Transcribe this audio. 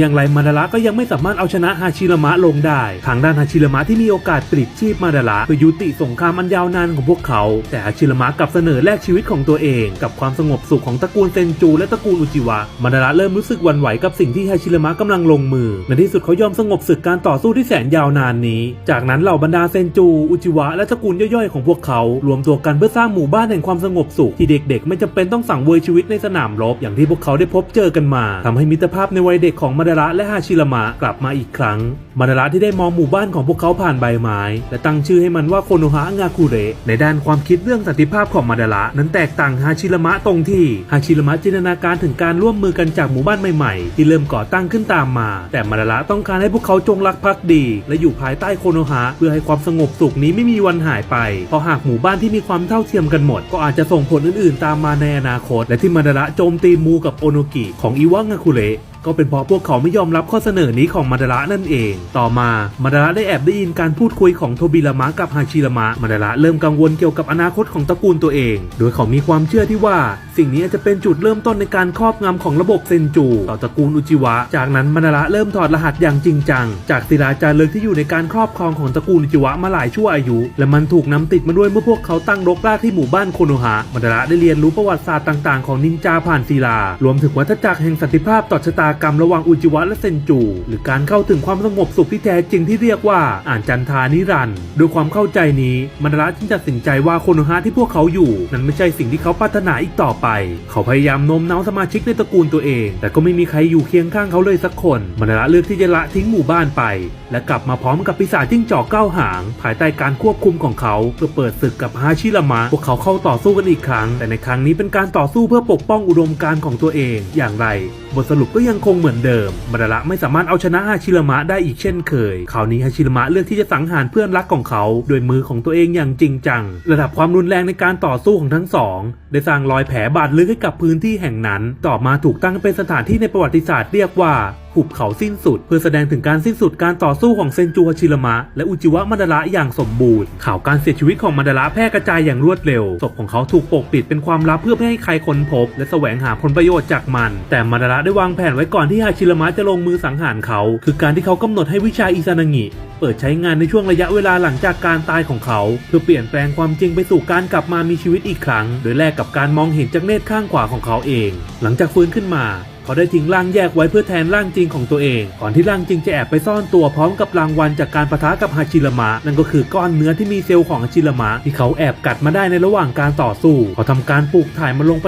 อย่างไรมาดาระก็ยังไม่สามารถเอาชนะฮาชิรามะลงได้ ทางด้านฮาชิรามะที่มีโอกาสปลิดชีพมาดาระเพื่อยุติสงครามอันยาวนานของพวกเขา แต่ฮาชิรามะกลับเสนอแลกชีวิตของตัวเอง กับความสงบสุขของตระกูลเซนจู และตระกูลอุจิวะมาดาระเริ่มรู้สึกหวั่นไหวกับสิ่งที่ฮาชิรามะกำลังลงมือ ในที่สุดเขายอมสงบศึกการต่อสู้ที่แสนยาวนานนี้ จากนั้นเหล่าบรรดาเซนจู อุจิวะและตระกูลย่อยๆของพวกเขา รวมตัวกันเพื่อสร้างหมู่บ้านแห่งความสงบสุขที่เด็ก ๆ ไม่จำเป็นต้องสั่งเวยชีวิตในสนามรบอย่างที่พวกเขาได้พบเจอกันมาทำให้มิตรภาพในวัยเด็กของมาดาระและฮาชิรามะกลับมาอีกครั้ง มาดาระที่ได้มองหมู่บ้านของพวกเขาผ่านใบไม้ และตั้งชื่อให้มันว่าโคโนฮะงาคุเระในด้านความคิดเรื่องสันติภาพของมาดาระนั้นแตกต่างฮาชิรามะตรงที่ฮาชิรามะจินตนาการถึงการร่วมมือกันจากหมู่บ้านใหม่ๆ ที่เริ่มก่อตั้งขึ้นตามมา แต่มาดาระต้องการให้พวกเขาจงรักภักดี และอยู่ภายใต้โคโนฮะเพื่อให้ความสงบสุขนี้ไม่มีวันหายไปเพราะหากหมู่บ้านที่มีความเท่าเทียมกันหมด ก็อาจจะส่งผลอื่นๆ ตามมาในอนาคต และที่มาดาระโจมตีมูกับโอโนกิของอิวะงาคุเระ ก็เป็นเพราะพวกเขาไม่ยอมรับข้อเสนอนี้ของมาดาระนั่นเอง ต่อมามาดาระได้แอบได้ยินการพูดคุยของโทบิรามะกับฮาชิรามะมาดาระเริ่มกังวลเกี่ยวกับอนาคตของตระกูลตัวเอง โดยเขามีความเชื่อที่ว่า สิ่งนี้อาจจะเป็นจุดเริ่มต้นในการครอบงำของระบบเซนจู ต่อตระกูลอุจิวะ จากนั้นมาดาระเริ่มถอดรหัสอย่างจริงจัง จากศิลาจารึกที่อยู่ในการครอบครองของตระกูลอุจิวะมาหลายชั่วอายุ และมันถูกนำติดมาด้วยเมื่อพวกเขาตั้งรกรากที่หมู่บ้านโคโนฮะมาดาระได้เรียนรู้ประวัติศาสตร์ต่าง ๆ ของนินจาผ่านศิลารวมถึงวัฏจักรแห่งสันติภาพต่อชะตากรรมระหว่างอุจิวะและเซนจู หรือการเข้าถึงความสงบสุขที่แท้จริงที่เรียกว่าอ่านจันทานิรันด้วยความเข้าใจนี้มาดาระจึงตัดสินใจว่าโคโนฮะที่พวกเขาอยู่ นั้นไม่ใช่สิ่งที่เขาปรารถนาอีกต่อไป เขาพยายามโน้มน้าวสมาชิกในตระกูลตัวเอง แต่ก็ไม่มีใครอยู่เคียงข้างเขาเลยสักคนมาดาระเลือกที่จะละทิ้งหมู่บ้านไป และกลับมาพร้อมกับปีศาจจิ้งจอกเก้าหาง ภายใต้การควบคุมของเขาเพื่อเปิดศึกกับฮาชิรามะพวกเขาเข้าต่อสู้กันอีกครั้ง แต่ในครั้งนี้เป็นการต่อสู้เพื่อปกป้องอุดมการณ์ของตัวเอง อย่างไร บทสรุปก็ยังคงเหมือนเดิมมาดาระไม่สามารถเอาชนะฮาชิรามะได้อีกเช่นเคย คราวนี้ฮาชิรามะเลือกที่จะสังหารเพื่อนรักของเขาโดยมือของตัวเองอย่างจริงจัง ระดับความรุนแรงในการต่อสู้ของทั้งสอง ได้สร้างรอยแผลบาดลึกให้กับพื้นที่แห่งนั้น ต่อมาถูกตั้งเป็นสถานที่ในประวัติศาสตร์เรียกว่า หุบเขาสิ้นสุด เพื่อแสดงถึงการสิ้นสุดการต่อสู้ของเซนจูฮาชิรมะ และอุจิวะมาดาระอย่างสมบูรณ์ ข่าวการเสียชีวิตของมาดาระแพร่กระจายอย่างรวดเร็ว ศพของเขาถูกปกปิดเป็นความลับเพื่อไม่ให้ใครค้นพบ และแสวงหาผลประโยชน์จากมัน แต่มาดาระได้วางแผนไว้ก่อนที่ฮาชิรมะจะลงมือสังหารเขา คือการที่เขากำหนดให้วิชาอิซานางิเปิดใช้งานในช่วงระยะเวลาหลังจากการตายของเขา เพื่อเปลี่ยนแปลงความจริงไปสู่การกลับมามีชีวิตอีกครั้ง โดยแลกกับการมองเห็นจากเนตรข้างขวาของเขาเอง หลังจากฟื้นขึ้นมา เขาได้ทิ้งร่างแยกไว้เพื่อแทนร่างจริงของตัวเอง ก่อนที่ร่างจริงจะแอบไปซ่อนตัวพร้อมกับรางวัลจากการประทะกับฮาชิรมะ นั่นก็คือก้อนเนื้อที่มีเซลล์ของฮาชิรมะที่เขาแอบกัดมาได้ในระหว่างการต่อสู้ เขาทำการปลูกถ่ายมันลงไป